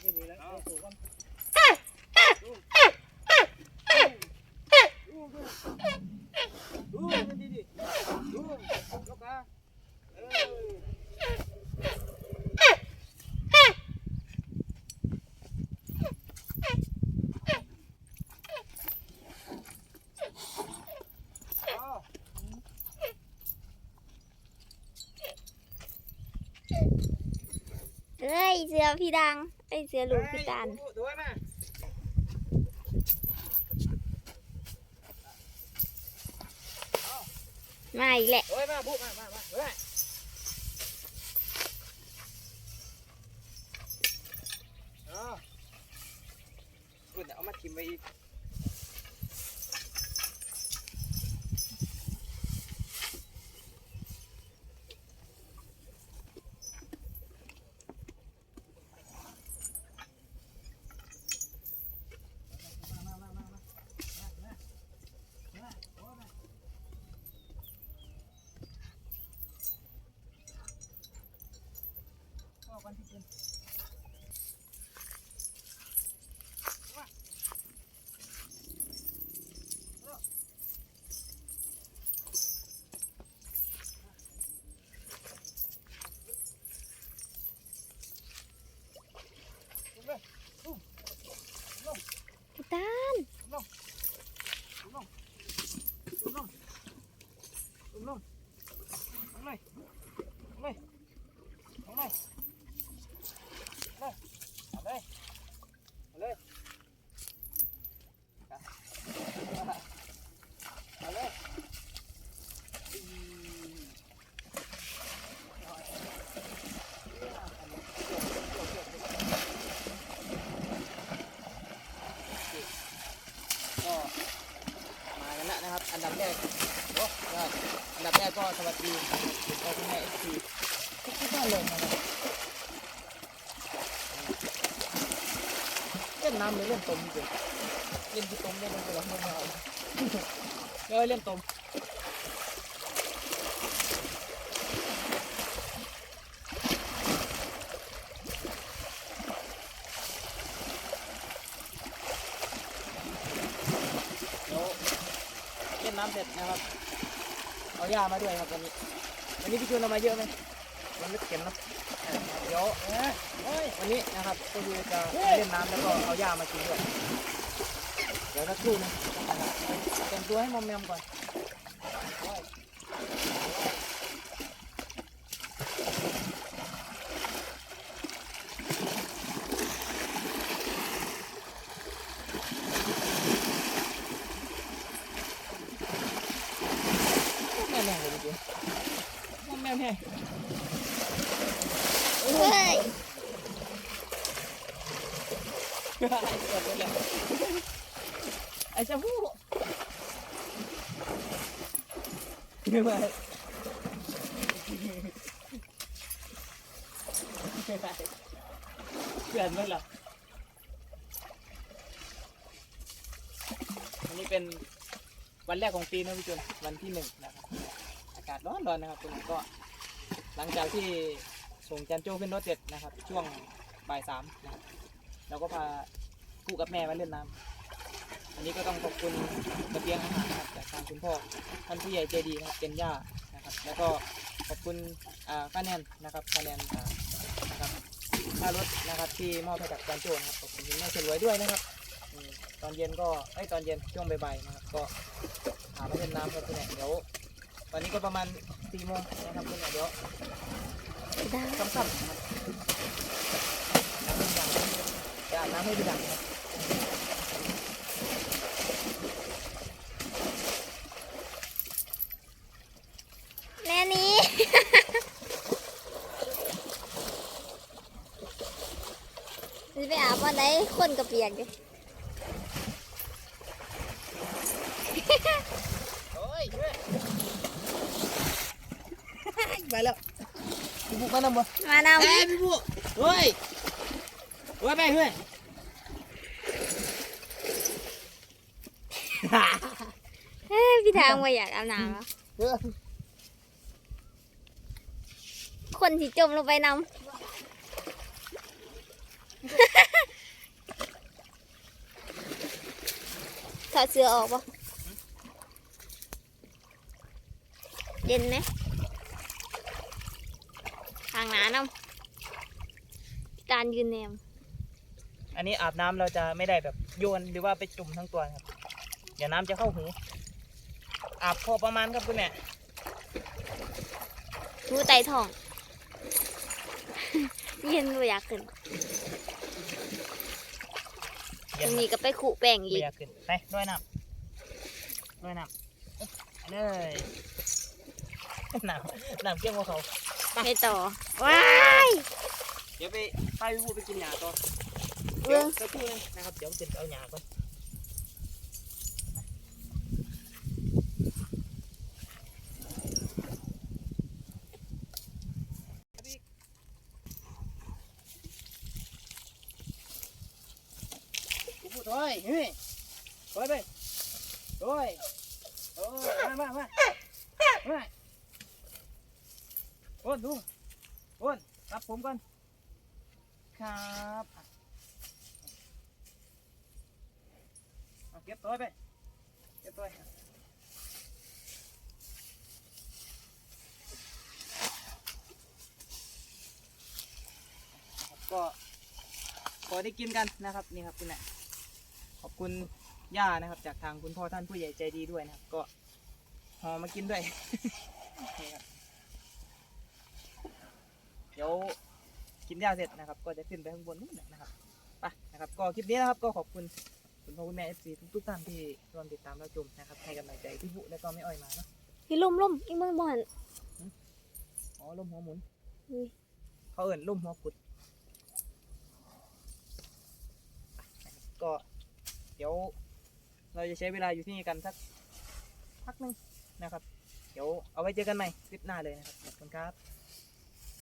เออเอ้ยเสือพี่ดัง เอ้ยเสือหลูกพี่ตาลดูไว้แม่มาอีกแหละเฮ้ยแม่พูดมามามาเฮ้ยอ๋อคุณเอามาทิมไว้อีกพี่ตาล ตุ้มลงตุ้มลงตุ้มลงเอาเลยเอาเลยเอาเลยเอาเลยเอาเลยเอาเลยอืมก็มากันแล้วนะครับ อันดับแรกโอ้ยอดอันดับแรกก็สวัสดีคุณพ่อคุณแม่เอฟซีทุกท่านเลยนะครับเล่นน้ำหรือเล่นตมจริงเล่นที่ตมเล่นอะไรเราไม่เอาเออเล่นตมเดี๋ยวเล่ นน้ำเสร็จนะครับ เอาหญ้ามาด้วยครับวันนี้ วันนี้พี่จูนเอามาเยอะไหมมันไม่เข็มเนอะเดี๋ยววันนี้นะครับก็คือจะเล่นน้ำแล้วก็เอาหญ้ามากินด้วย เดี๋ยวสักครู่นะเตรียมตัวให้มอมแมมก่อนแม่แม่เลยพี่จูนมอมแมมแม่ เฮ้ย เกิด ไอ้เจ้าผู้ไม่ไหวเกิดไม่หรอวันนี้เป็นวันแรกของปีนะพี่จุนวันที่หนึ่งนะครับ อากาศร้อนร้อนๆนะครับคุณก็ หลังจากที่ส่งจันโจ้ขึ้นรถเสร็จนะครับ ช่วงบ่ายสามนะครับ เราก็พาคู่กับแม่มาเล่นน้ำอันนี้ก็ต้องขอบคุณกระเบียงอาหารนะครับจากทางคุณพ่อท่านผู้ใหญ่ใจดีครับเป็นย่านะครับ แล้วก็ขอบคุณอ่าป้าแนนนะครับป้าแนนนะครับค่ารถนะครับที่มอบให้กับจานโจนะครับขอบคุณแม่สรวยด้วยนะครับตอนเย็นก็ไอ้ตอนเย็นช่วงบ่ายๆนะครับ ก็หามาเล่นน้ำครับคุณแม่เดี๋ยวตอนนี้ก็ประมาณสี่โมงนะครับคุณแม่เดี๋ยวพี่ดังค่ำๆนะครับน้ำให้ดังจะ อาบน้ำให้พี่ดังนะครับแน่นี้ จะไปอาบวันไหนคนกระเปียกดิโอ้ยช่วยไปแล้วพี่บุกมานำบ่มานำเอ้ยพี่บุกเฮ้ย ว่าไปเฮ้ยเฮ้ยพี่ทางว่าอยากอาบน้ำเหรอเออคนที่จมลงไปน้ำ ถอดเสื้อออกปะเย็นไหมทางหนาน้ำการยืนแนม อันนี้อาบน้ำเราจะไม่ได้แบบโยนหรือว่าไปจุ่มทั้งตัวนะครับ เดี๋ยวน้ำจะเข้าหู อาบพอประมาณครับคุณแม่หูไตทอง เย็นไม่อยากขึ้นตเย็รนงนี้ก็ไปขู่แป้งไม่อีกอยากขึ้นไปด้วยน้ำด้วยน้ำเอ๊ะไปเลยน้ำน้ำเกี่ยวกับเขาให้ต่อ ว้าย เดี๋ยวไปพาพี่พูดไปกินหญ้าต่อ เรื่องสักครู่นะครับเดี๋ยวจะเอาหญ้าก่อนพี่พูดถอยเฮ้ยถอยไปถอยถอยมามามามาโอนดูโอนรับผมก่อนครับอะเอาเก็บตัวไป เก็บตัวไปก็พอได้กินกันนะครับนี่ครับคุณแม่ขอบคุณย่านะครับ จากทางคุณพ่อท่านผู้ใหญ่ใจดีด้วยนะครับ ก็หอมากินด้วยนี่ครับเดี๋ยวกินยาเสร็จนะครับ ก็จะขึ้นไปข้างบนนู่นนะครับไปนะครับ ก็คลิปนี้นะครับ ก็ขอบคุณ คุณพ่อคุณแม่เอฟซีทุกๆท่านที่ร่วมติดตามรับชมนะครับให้กำลังใจพี่ผู้และก็ไม่อ้อยมาเนาะพี่ล่มล่มอีกเมืองบอนอ๋อล่มหัวหมุนอุ้ยเขาเอิ่นล่มหัวกุดไปนะครับก็เดี๋ยวเราจะใช้เวลาอยู่ที่นี่กันสักพักหนึงนะครับ เดี๋ยวเอาไว้เจอกันใหม่คลิปหน้าเลยนะครับขอบคุณครับ